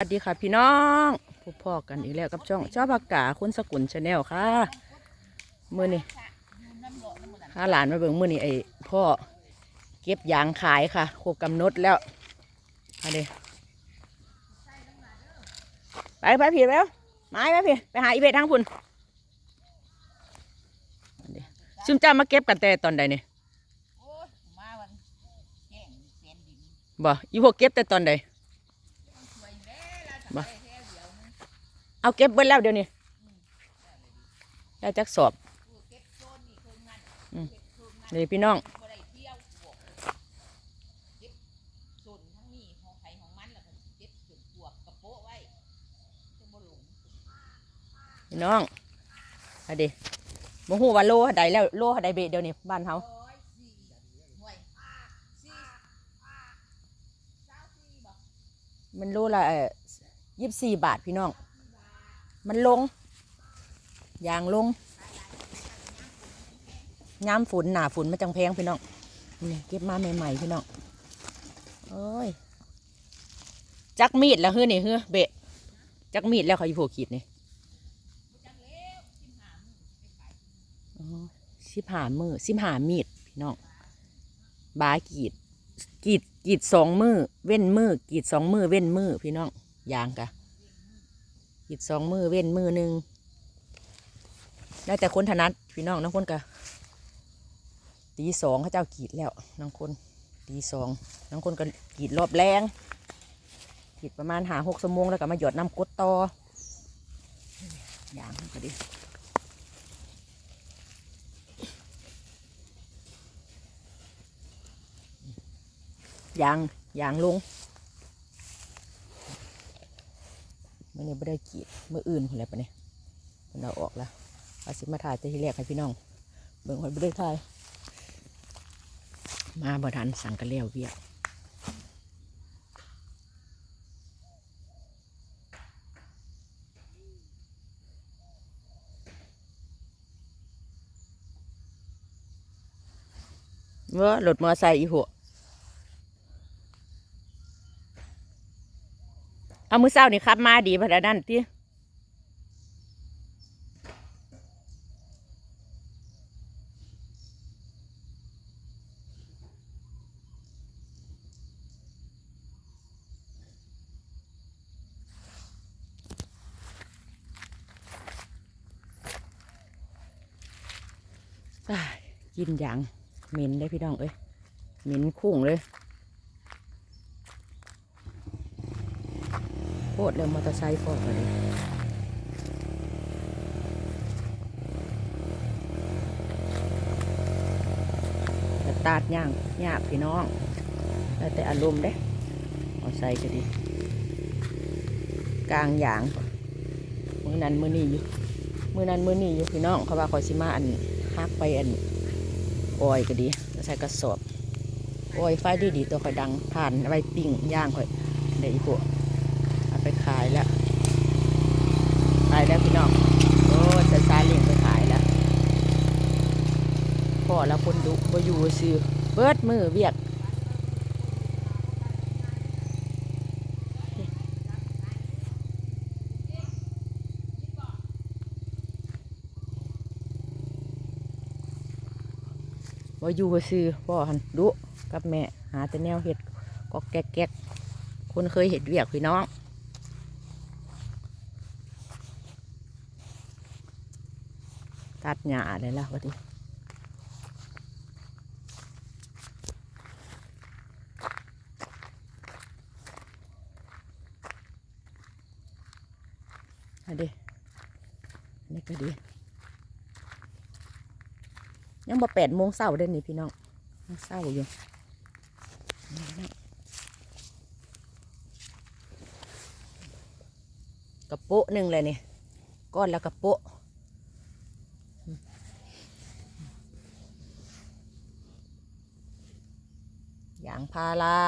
สวัสดีค่ะพี่น้องพบพ่อกันอีกแล้วกับช่องชอบผักกาคุณสกุลชาแนลค่ะ มือนี่ข้าหลานมาเบิ่งมือนี่ไอ้พ่อเก็บยางขายค่ะครบกำหนดแล้วเอาเดไปไปพี่แล้วไม้ไปพี่ไปหาอีเบททางพุ่นอันเด้ซึมจ้ามาเก็บกันแต่ตอนใดเนี่ยโอ้ยมาวันแจ้งเสียนดินบ่อีพวกเก็บแต่ตอนใด สวยแม่ละ บ่ ทำไมแท้เดียวนึง เอาเก็บเบิดแล้วเดี๋ยวนี้ได้จักสอบเก็บโซนนี่คืองานอืมเก็บคืองานนี่พี่น้องบ่ได้เที่ยวบวกเก็บโซนทั้งนี้ของไผของมันแล้วก็เก็บส่วนพวกกระโปะไว้จะบ่หลงพี่น้องอาดิบ่ฮู้ว่าโลใดแล้วโลใดเบเดี๋ยวนี้บ้านเฮาร้อยสี่หน่วยสี่เศร้าสี่บ่มันโลละยี่สิบสี่บาทพี่น้อง มันลงยางลงย้ำฝนหนาฝนมันจังแพงพี่น้องนี่เก็บมาใหม่ๆพี่น้องโอ้ยจักมีดแล้วเฮ้อนี่เฮ้อเบะจักมีดแล้วเขาอยู่โผขีดนี่สิบหามื้อไปขายอ๋อสิบหามือสิบหามีดพี่น้องบากีดกีดกีดสองมือเว้นมือกีดสองมือเว้นมือพี่น้องยางกะ กีดสองมือเว้นมือหนึ่งแล้แต่คนถนัดพี่น้องน้องคนกะตีสองเขาเจ้ากีดแล้วน้องคนตีสองน้องคนก็กีดรอบแรงกีดประมาณหาหกชั่วโมงแล้วก็มาหยดน้ำกดต่อยางก็ดียางยางลง มื่อนี้ไม่ได้กีดเมื่ออื่นอะไรปะเนี่ยมันเอาออกแล้วเอาสิมาถ่ายแต่ที่แรกให้พี่น้อง เบิ่งคนไม่ได้ถ่าย มาบ่ทันสั่งกระเลี้ยวเวียกเมื่อรถมอไซค์อีหัว เอามือเศร้านี่ครับมาดีพะนั่นที่อ้ายกินอย่างเหม็นได้พี่น้องเอ้ยเหม็นคุ้งเลย โคตรเลยมอเตอร์ไซค์ฟอดเลยตาดย่างหยาบพี่น้อง แล้วแต่อารมณ์เด้เอาใส่ก็ดี กลางอย่างมือนั้นมือนี้อยู่มือนั้นมือนี้อยู่พี่น้องเขาว่าคอยสิมาอันฮักไปอันออยก็ดีใส่กระสอบออยไฟดีดีๆตัวคอยดังผ่านไว้ปิ้งย่างคอยเดี๋ยวอีพวก ขายแล้วขายแล้วพี่น้องโอ้จะซาเลียงไปขายแล้วพ่อแล้วคนดุบ่อยู่ซื้อเบิดมือเวียกบ่อยู่ซื้อพ่อหันดุกับแม่หาแต่แนวเห็ดก็แก๊กแก๊กๆคนเคยเห็ดเวียกพี่น้อง ตัดหญ้าเลยล่ะวันนี้อันนี้อันนี้ก็ดี ยังบ่แปดโมงเช้าเด้อนี่พี่น้องยังเช้าอยู่กระโปะหนึ่งเลยนี่ก้อนแล้วกระโปะ ยางพารา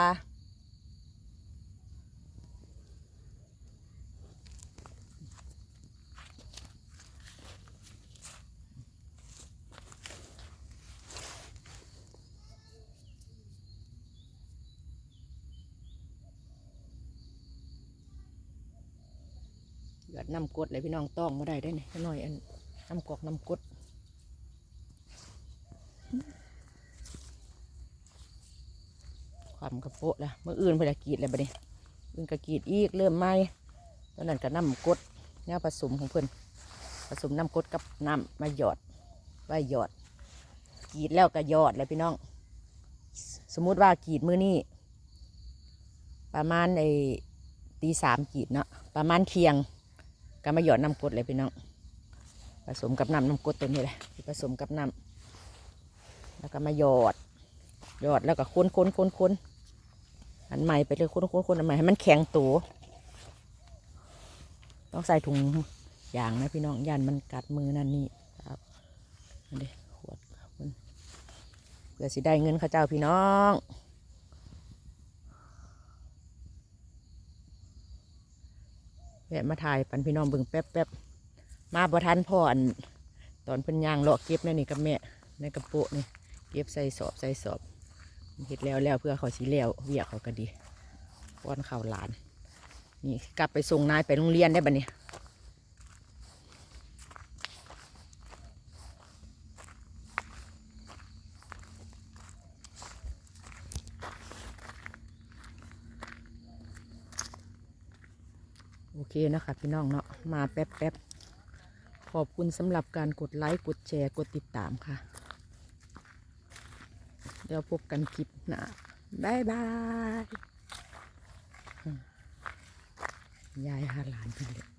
หยอดน้ำกดเลยพี่น้องต้องมาได้ได้เนี่ยน่อยอันน้ำกอกน้ำกรด ความกระโปะละเมื่ออื่นเพนละกีดเลยบัดนี้อื่นกระกีดอีกเริ่มไหมตอนนั้นก็น้ำกดเนี่ยผสมของเพื่อนผสมน้ำกดกับน้ำมาหยอดไว้หยอด กีดแล้วก็หยอดเลยพี่น้อง สมมุติว่ากีดมือนี้ประมาณในตีสามกีดเนาะประมาณเที่ยงก็มาหยอดน้ำกดเลยพี่น้องผสมกับน้ำน้ำกดตัวนี้เลยผสมกับน้ำแล้วก็มาหยอดหยอดแล้วก็ค้นค้นค้นค้น อันใหม่ไปเลยค้นค้นค้นอันใหม่ให้มันแข็งตัวต้องใส่ถุงยางนะพี่น้องยันมันกัดมือนั่นนี่ครับอันนี้ขวดครับเพิ่นเพื่อสิได้เงินข้าเจ้าพี่น้องแวะมาถ่ายปันพี่น้องเบิ่งแป๊บแป๊บมาบ่ทันพ่ออันตอนเพิ่นย่างเลาะเก็บนั่นนี่กับแม่ในกระโปะนี่เก็บใส่สอบใส่สอบ เฮ็ดแล้วแล้วเพื่อเขาสิแล้วเวียกเขาก็ดีป้อนข้าวหลาน นี่กลับไปส่งนายไปโรงเรียนได้บัดนี้โอเคนะคะพี่น้องเนาะมาแป๊บๆ ขอบคุณสำหรับการกดไลค์ กดแชร์ กดติดตามค่ะ เดี๋ยวพบกันคลิปหน้าบายบาย ยายหาหลานเพิ่นเลย